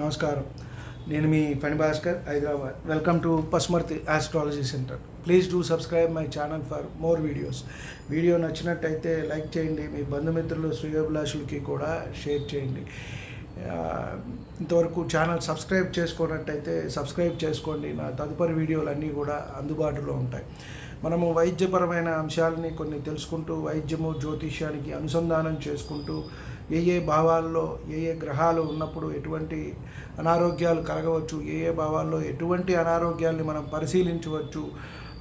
నమస్కారం. నేను మీ Phani Bhaskar Hyderabad. Welcome to Pasmarthi astrology centre please do subscribe my channel for more videos video నచ్చినట్టయితే like చేయండి. మీ బంధుమిత్రులు శ్రేయోభిలాషులకి కూడా షేర్ చేయండి. ఇంతవరకు ఛానల్ సబ్స్క్రైబ్ చేసుకున్నట్టయితే సబ్స్క్రైబ్ చేసుకోండి. నా తదుపరి వీడియోలు అన్నీ కూడా అందుబాటులో ఉంటాయి. మనము వైద్యపరమైన అంశాలని కొన్ని తెలుసుకుంటూ వైద్యము జ్యోతిష్యానికి అనుసంధానం చేసుకుంటూ ఏ ఏ భావాల్లో ఏ ఏ గ్రహాలు ఉన్నప్పుడు ఎటువంటి అనారోగ్యాలు కలగవచ్చు ఏ ఏ భావాల్లో ఎటువంటి అనారోగ్యాల్ని మనం పరిశీలించవచ్చు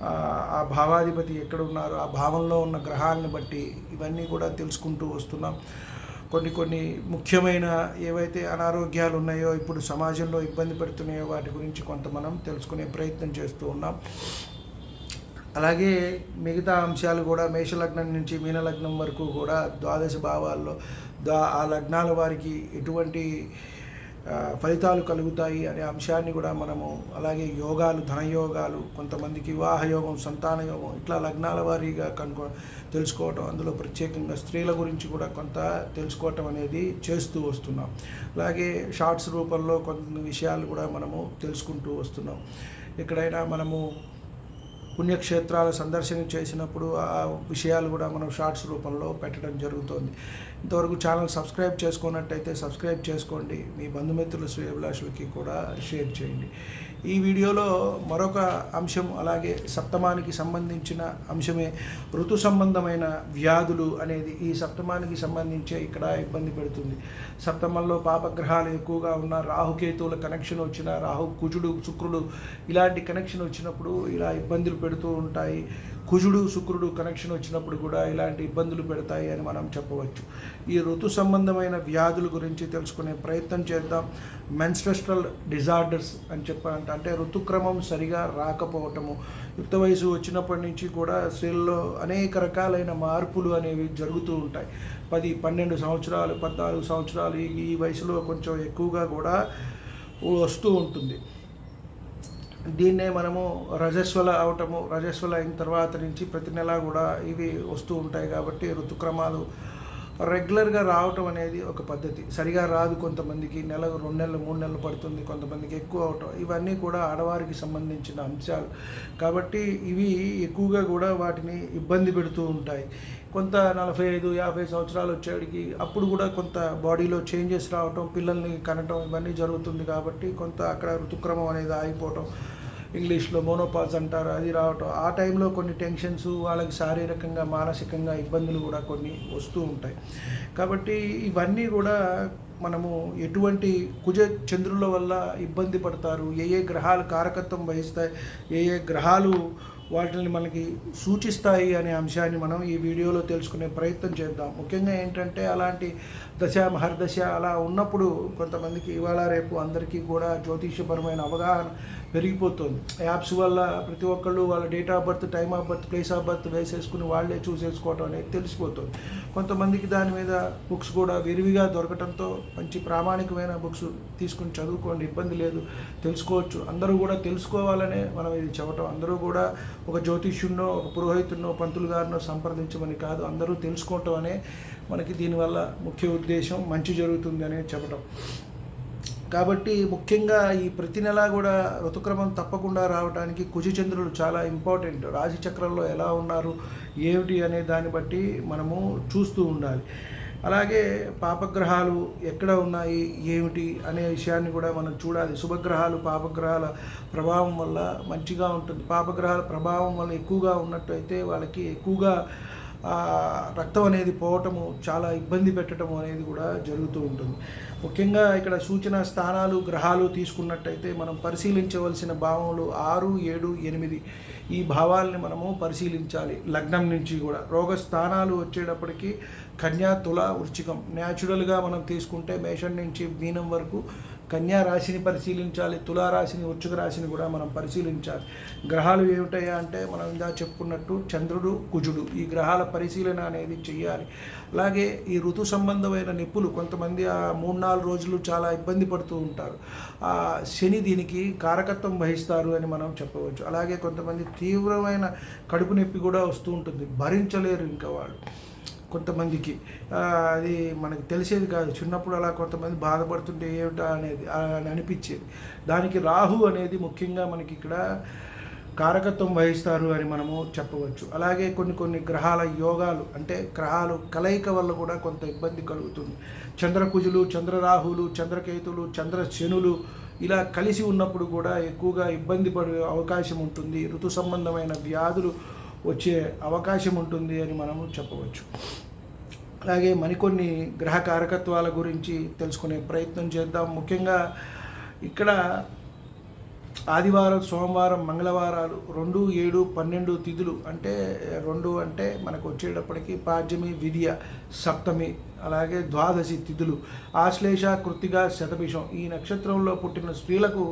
ఆ, భావాధిపతి ఎక్కడ ఉన్నారు ఆ భావంలో ఉన్న గ్రహాలను బట్టి ఇవన్నీ కూడా తెలుసుకుంటూ వస్తున్నాం. కొన్ని కొన్ని ముఖ్యమైన ఏవైతే అనారోగ్యాలు ఉన్నాయో ఇప్పుడు సమాజంలో ఇబ్బంది పెడుతున్నాయో వాటి గురించి కొంత మనం తెలుసుకునే ప్రయత్నం చేస్తూ ఉన్నాం. అలాగే మిగతా అంశాలు కూడా మేషలగ్నం నుంచి మీనలగ్నం వరకు కూడా ద్వాదశ భావాల్లో దా ఆ లగ్నాల వారికి ఎటువంటి ఫలితాలు కలుగుతాయి అనే అంశాన్ని కూడా మనము అలాగే యోగాలు ధనయోగాలు కొంతమందికి వివాహ యోగం సంతాన యోగం ఇట్లా లగ్నాల వారీగా కనుక్కో తెలుసుకోవటం అందులో ప్రత్యేకంగా స్త్రీల గురించి కూడా కొంత తెలుసుకోవటం అనేది చేస్తూ వస్తున్నాం. అలాగే షార్ట్స్ రూపంలో కొన్ని విషయాలు కూడా మనము తెలుసుకుంటూ వస్తున్నాం. ఎక్కడైనా మనము పుణ్యక్షేత్రాల సందర్శన చేసినప్పుడు ఆ విషయాలు కూడా మనం షార్ట్స్ రూపంలో పెట్టడం జరుగుతుంది. ఇంతవరకు ఛానల్ సబ్స్క్రైబ్ చేసుకున్నట్టయితే సబ్స్క్రైబ్ చేసుకోండి. మీ బంధుమిత్రుల శ్రేయభిలాషులకి కూడా షేర్ చేయండి. ఈ వీడియోలో మరొక అంశం అలాగే సప్తమానికి సంబంధించిన అంశమే ఋతు సంబంధమైన వ్యాధులు అనేది ఈ సప్తమానికి సంబంధించే ఇక్కడ ఇబ్బంది పెడుతుంది. సప్తమంలో పాపగ్రహాలు ఎక్కువగా ఉన్న రాహుకేతువుల కనెక్షన్ వచ్చిన రాహు కుజుడు శుక్రుడు ఇలాంటి కనెక్షన్ వచ్చినప్పుడు ఇలా ఇబ్బందులు పెడుతూ ఉంటాయి. కుజుడు శుక్రుడు కనెక్షన్ వచ్చినప్పుడు కూడా ఇలాంటి ఇబ్బందులు పెడతాయి అని మనం చెప్పవచ్చు. ఈ ఋతు సంబంధమైన వ్యాధుల గురించి తెలుసుకునే ప్రయత్నం చేద్దాం. మెన్స్ట్రస్ట్రల్ డిజార్డర్స్ అని చెప్పాలంటే అంటే ఋతుక్రమం సరిగా రాకపోవటము. యుక్త వయసు వచ్చినప్పటి నుంచి కూడా స్త్రీల్లో అనేక రకాలైన మార్పులు అనేవి జరుగుతూ ఉంటాయి. పది పన్నెండు సంవత్సరాలు పద్నాలుగు సంవత్సరాలు ఈ వయసులో కొంచెం ఎక్కువగా కూడా వస్తూ ఉంటుంది. దీన్నే మనము రజస్వల అవటము రజస్వల అయిన తర్వాత నుంచి ప్రతి నెల కూడా ఇవి వస్తూ ఉంటాయి కాబట్టి ఋతుక్రమాలు రెగ్యులర్గా రావటం అనేది ఒక పద్ధతి. సరిగా రాదు కొంతమందికి నెల రెండు నెలలు మూడు నెలలు పడుతుంది కొంతమందికి ఎక్కువ అవటం. ఇవన్నీ కూడా ఆడవారికి సంబంధించిన అంశాలు. కాబట్టి ఇవి ఎక్కువగా కూడా వాటిని ఇబ్బంది పెడుతూ ఉంటాయి. కొంత నలభై ఐదు యాభై సంవత్సరాలు వచ్చేటికి అప్పుడు కూడా కొంత బాడీలో చేంజెస్ రావటం పిల్లల్ని కనటం ఇవన్నీ జరుగుతుంది కాబట్టి కొంత అక్కడ ఋతుక్రమం అనేది ఆగిపోవటం. ఇంగ్లీష్లో మోనోపాజ్ అంటారు అది రావటం. ఆ టైంలో కొన్ని టెన్షన్స్ వాళ్ళకి శారీరకంగా మానసికంగా ఇబ్బందులు కూడా కొన్ని వస్తూ ఉంటాయి. కాబట్టి ఇవన్నీ కూడా మనము ఎటువంటి కుజ చంద్రుల వల్ల ఇబ్బంది పడతారు? ఏ ఏ గ్రహాలు కారకత్వం వహిస్తాయి? ఏ ఏ గ్రహాలు వాటిని మనకి సూచిస్తాయి అనే అంశాన్ని మనం ఈ వీడియోలో తెలుసుకునే ప్రయత్నం చేద్దాం. ముఖ్యంగా ఏంటంటే అలాంటి దశ మహర్దశ అలా ఉన్నప్పుడు కొంతమందికి ఇవాళ రేపు అందరికీ కూడా జ్యోతిష్యపరమైన అవగాహన పెరిగిపోతుంది. యాప్స్ వల్ల ప్రతి ఒక్కళ్ళు వాళ్ళ date of birth time of birth place of birth వేసేసుకుని వాళ్ళే చూసేసుకోవటం అనేది తెలిసిపోతుంది. కొంతమందికి దాని మీద బుక్స్ కూడా విరివిగా దొరకటంతో మంచి ప్రామాణికమైన బుక్స్ తీసుకుని చదువుకోండి ఇబ్బంది లేదు తెలుసుకోవచ్చు. అందరూ కూడా తెలుసుకోవాలనే మనం ఇది చెప్పటం. అందరూ కూడా ఒక జ్యోతిష్యుడినో ఒక పురోహితున్నో పంతులు గారినో సంప్రదించమని కాదు. అందరూ తెలుసుకోవటం అనే మనకి దీనివల్ల ముఖ్య ఉద్దేశం మంచి జరుగుతుంది అనేది చెప్పటం. కాబట్టి ముఖ్యంగా ఈ ప్రతి నెల కూడా ఋతుక్రమం తప్పకుండా రావడానికి కుజచంద్రుడు చాలా ఇంపార్టెంట్. రాశి చక్రంలో ఎలా ఉన్నారు ఏమిటి అనే దాన్ని బట్టి మనము చూస్తూ ఉండాలి. అలాగే పాపగ్రహాలు ఎక్కడ ఉన్నాయి ఏమిటి అనే విషయాన్ని కూడా మనం చూడాలి. శుభగ్రహాలు పాపగ్రహాల ప్రభావం వల్ల మంచిగా ఉంటుంది. పాపగ్రహాల ప్రభావం వల్ల ఎక్కువగా ఉన్నట్టయితే వాళ్ళకి ఎక్కువగా రక్తం అనేది పోవటము చాలా ఇబ్బంది పెట్టడం అనేది కూడా జరుగుతూ ఉంటుంది. ముఖ్యంగా ఇక్కడ సూచన స్థానాలు గ్రహాలు తీసుకున్నట్టయితే మనం పరిశీలించవలసిన భావములు ఆరు ఏడు ఎనిమిది ఈ భావాల్ని మనము పరిశీలించాలి. లగ్నం నుంచి కూడా రోగ స్థానాలు వచ్చేటప్పటికి కన్యా తుల వృచ్చికం న్యాచురల్గా మనం తీసుకుంటే మేషం నుంచి మీనం వరకు కన్యా రాశిని పరిశీలించాలి తులారాశిని వృశ్చిక రాశిని కూడా మనం పరిశీలించాలి. గ్రహాలు ఏమిటయ్యా అంటే మనం ఇందా చెప్పుకున్నట్టు చంద్రుడు కుజుడు ఈ గ్రహాల పరిశీలన అనేది చేయాలి అలాగే ఈ ఋతు సంబంధమైన నిప్పులు కొంతమంది ఆ మూడు నాలుగు రోజులు చాలా ఇబ్బంది పడుతూ ఉంటారు. ఆ శని దీనికి కారకత్వం వహిస్తారు అని మనం చెప్పవచ్చు. అలాగే కొంతమంది తీవ్రమైన కడుపు నొప్పి కూడా వస్తూ ఉంటుంది. భరించలేరు ఇంకా వాళ్ళు. కొంతమందికి అది మనకి తెలిసేది కాదు. చిన్నప్పుడు అలా కొంతమంది బాధపడుతుంటే ఏమిటా అనేది అని అనిపించేది. దానికి రాహు అనేది ముఖ్యంగా మనకి ఇక్కడ కారకత్వం వహిస్తారు అని మనము చెప్పవచ్చు. అలాగే కొన్ని కొన్ని గ్రహాల యోగాలు అంటే గ్రహాలు కలయిక వల్ల కూడా కొంత ఇబ్బంది కలుగుతుంది. చంద్రకుజులు చంద్రరాహులు చంద్రకేతులు చంద్రశనులు ఇలా కలిసి ఉన్నప్పుడు కూడా ఎక్కువగా ఇబ్బంది పడే అవకాశం ఉంటుంది. ఋతు సంబంధమైన వ్యాధులు వచ్చే అవకాశం ఉంటుంది అని మనము చెప్పవచ్చు. అలాగే మరికొన్ని గ్రహ కారకత్వాల గురించి తెలుసుకునే ప్రయత్నం చేద్దాం. ముఖ్యంగా ఇక్కడ ఆదివారం సోమవారం మంగళవారాలు రెండు ఏడు పన్నెండు తిథులు అంటే రెండు అంటే మనకు వచ్చేటప్పటికి పాడ్యమి విద్య సప్తమి అలాగే ద్వాదశి తిథులు. ఆశ్లేష కృతిగా శతభిషం ఈ నక్షత్రంలో పుట్టిన స్త్రీలకు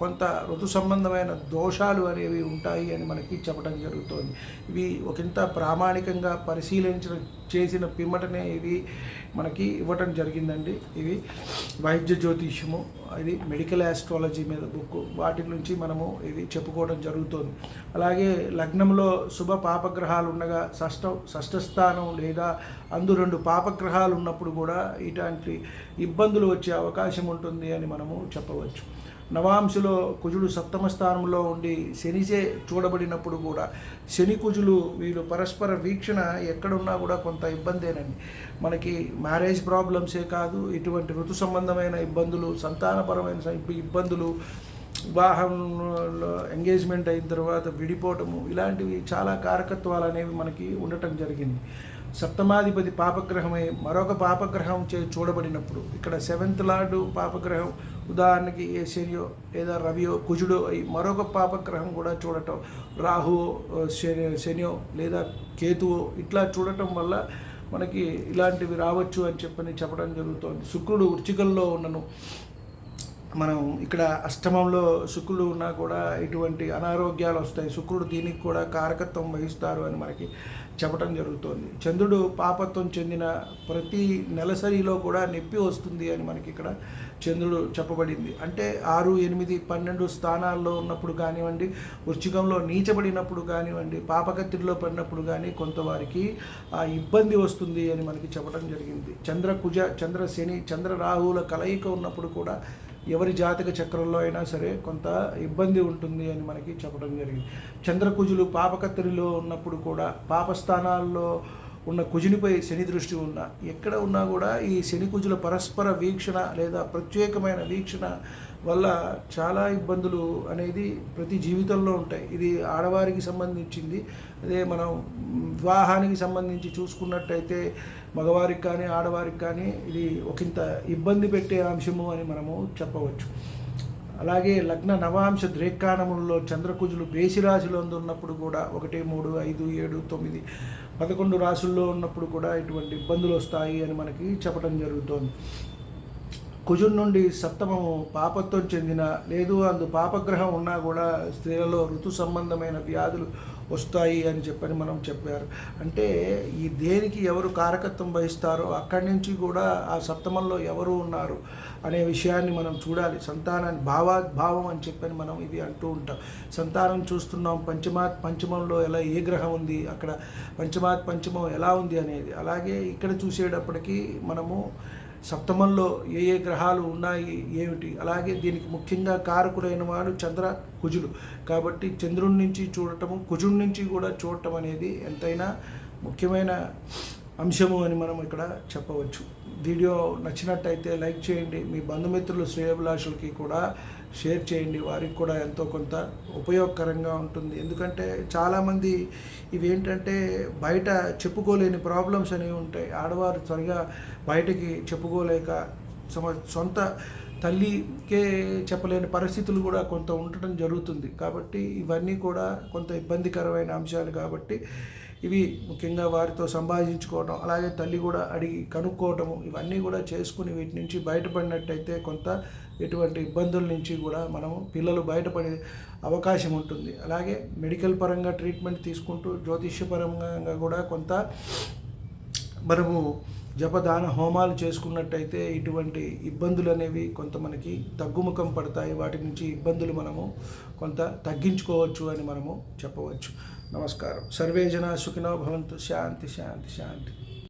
కొంత ఋతు సంబంధమైన దోషాలు అనేవి ఉంటాయి అని మనకి చెప్పడం జరుగుతోంది. ఇవి ఒకంత ప్రామాణికంగా పరిశీలించిన చేసిన పిమ్మటనే ఇవి మనకి ఇవ్వటం జరిగిందండి. ఇవి వైద్య జ్యోతిష్యము ఇది మెడికల్ ఆస్ట్రాలజీ మీద బుక్. వాటి నుంచి మనము ఇది చెప్పుకోవడం జరుగుతోంది. అలాగే లగ్నంలో శుభ పాపగ్రహాలు ఉండగా షష్ట షష్ఠస్థానం లేదా అందు రెండు పాపగ్రహాలు ఉన్నప్పుడు కూడా ఇటువంటి ఇబ్బందులు వచ్చే అవకాశం ఉంటుంది అని మనము చెప్పవచ్చు. నవాంశులో కుజుడు సప్తమ స్థానంలో ఉండి శనిచే చూడబడినప్పుడు కూడా శని కుజులు వీళ్ళు పరస్పర వీక్షణ ఎక్కడున్నా కూడా కొంత ఇబ్బందేనండి. మనకి మ్యారేజ్ ప్రాబ్లమ్సే కాదు ఇటువంటి ఋతు సంబంధమైన ఇబ్బందులు సంతానపరమైన ఇబ్బందులు వివాహంలో ఎంగేజ్మెంట్ అయిన తర్వాత విడిపోవటము ఇలాంటివి చాలా కారకత్వాలు అనేవి మనకి ఉండటం జరిగింది. సప్తమాధిపతి పాపగ్రహమై మరొక పాపగ్రహం చే చూడబడినప్పుడు ఇక్కడ సెవెంత్ లార్డు పాపగ్రహం ఉదాహరణకి ఏ శనియో లేదా రవియో కుజుడో అయి మరొక పాపగ్రహం కూడా చూడటం రాహు శని శనియో లేదా కేతువో ఇట్లా చూడటం వల్ల మనకి ఇలాంటివి రావచ్చు అని చెప్పని చెప్పడం జరుగుతోంది. శుక్రుడు వృచ్చికల్లో ఉన్నను. మనం ఇక్కడ అష్టమంలో శుక్రుడు ఉన్నా కూడా ఇటువంటి అనారోగ్యాలు వస్తాయి. శుక్రుడు దీనికి కూడా కారకత్వం వహిస్తారు అని మనకి చెప్పడం జరుగుతోంది. చంద్రుడు పాపత్వం చెందిన ప్రతి నెలసరిలో కూడా నొప్పి వస్తుంది అని మనకి ఇక్కడ చంద్రుడు చెప్పబడింది. అంటే ఆరు ఎనిమిది పన్నెండు స్థానాల్లో ఉన్నప్పుడు కానివ్వండి వృచ్చికంలో నీచబడినప్పుడు కానివ్వండి పాపకత్తిలో పడినప్పుడు కానీ కొంతవారికి ఆ ఇబ్బంది వస్తుంది అని మనకి చెప్పడం జరిగింది. చంద్ర కుజ చంద్ర శని చంద్ర రాహువుల కలయిక ఉన్నప్పుడు కూడా ఎవరి జాతక చక్రంలో అయినా సరే కొంత ఇబ్బంది ఉంటుంది అని మనకి చెప్పడం జరిగింది. చంద్రకుజులు పాపకత్తిరిలో ఉన్నప్పుడు కూడా పాపస్థానాల్లో ఉన్న కుజునిపై శని దృష్టి ఉన్న ఎక్కడ ఉన్నా కూడా ఈ శని కుజుల పరస్పర వీక్షణ లేదా ప్రత్యేకమైన వీక్షణ వల్ల చాలా ఇబ్బందులు అనేది ప్రతి జీవితంలో ఉంటాయి. ఇది ఆడవారికి సంబంధించింది. అదే మనం వివాహానికి సంబంధించి చూసుకున్నట్టయితే మగవారికి కానీ ఆడవారికి కానీ ఇది ఒకంత ఇబ్బంది పెట్టే అంశము అని మనము చెప్పవచ్చు. అలాగే లగ్న నవాంశ ద్రేకాణములలో చంద్రకుజులు బేసి రాశిలో ఉన్నప్పుడు కూడా ఒకటి మూడు ఐదు ఏడు తొమ్మిది పదకొండు రాశుల్లో ఉన్నప్పుడు కూడా ఇటువంటి ఇబ్బందులు వస్తాయి అని మనకి చెప్పడం జరుగుతోంది. కుజుల నుండి సప్తమము పాపత్వం చెందిన లేదు అందు పాపగ్రహం ఉన్నా కూడా స్త్రీలలో ఋతు సంబంధమైన వ్యాధులు వస్తాయి అని చెప్పని మనం చెప్పారు. అంటే ఈ దేనికి ఎవరు కారకత్వం వహిస్తారో అక్కడి నుంచి కూడా ఆ సప్తమంలో ఎవరు ఉన్నారు అనే విషయాన్ని మనం చూడాలి. సంతానాన్ని భావం అని చెప్పని మనం ఇది అంటూ ఉంటాం. సంతానం చూస్తున్నాం పంచమాత్ పంచమంలో ఎలా ఏ గ్రహం ఉంది అక్కడ పంచమాత్ పంచమం ఎలా ఉంది అనేది. అలాగే ఇక్కడ చూసేటప్పటికీ మనము సప్తమంలో ఏ ఏ గ్రహాలు ఉన్నాయి ఏమిటి? అలాగే దీనికి ముఖ్యంగా కారకుడైన వాడు చంద్ర కుజుడు. కాబట్టి చంద్రుడి నుంచి చూడటము కుజుడి నుంచి కూడా చూడటం అనేది ఎంతైనా ముఖ్యమైన అంశము అని మనం ఇక్కడ చెప్పవచ్చు. వీడియో నచ్చినట్టయితే లైక్ చేయండి. మీ బంధుమిత్రులు శ్రేయభిలాషులకి కూడా షేర్ చేయండి. వారికి కూడా ఎంతో కొంత ఉపయోగకరంగా ఉంటుంది. ఎందుకంటే చాలామంది ఇవేంటంటే బయట చెప్పుకోలేని ప్రాబ్లమ్స్ అనేవి ఉంటాయి. ఆడవారు త్వరగా బయటకి చెప్పుకోలేక సమ సొంత తల్లికే చెప్పలేని పరిస్థితులు కూడా కొంత ఉండటం జరుగుతుంది. కాబట్టి ఇవన్నీ కూడా కొంత ఇబ్బందికరమైన అంశాలు కాబట్టి ఇవి ముఖ్యంగా వారితో సంభాషించుకోవడం అలాగే తల్లి కూడా అడిగి కనుక్కోవటము ఇవన్నీ కూడా చేసుకుని వీటి నుంచి బయటపడినట్టయితే కొంత ఎటువంటి ఇబ్బందుల నుంచి కూడా మనము పిల్లలు బయటపడే అవకాశం ఉంటుంది. అలాగే మెడికల్ పరంగా ట్రీట్మెంట్ తీసుకుంటూ జ్యోతిష్యపరంగా కూడా కొంత మనము జపదాన హోమాలు చేసుకున్నట్టయితే ఇటువంటి ఇబ్బందులు అనేవి కొంత మనకి తగ్గుముఖం పడతాయి. వాటి నుంచి ఇబ్బందులు మనము కొంత తగ్గించుకోవచ్చు అని మనము చెప్పవచ్చు. నమస్కారం. సర్వే జనా సుఖినో భవంతు. శాంతి శాంతి శాంతి.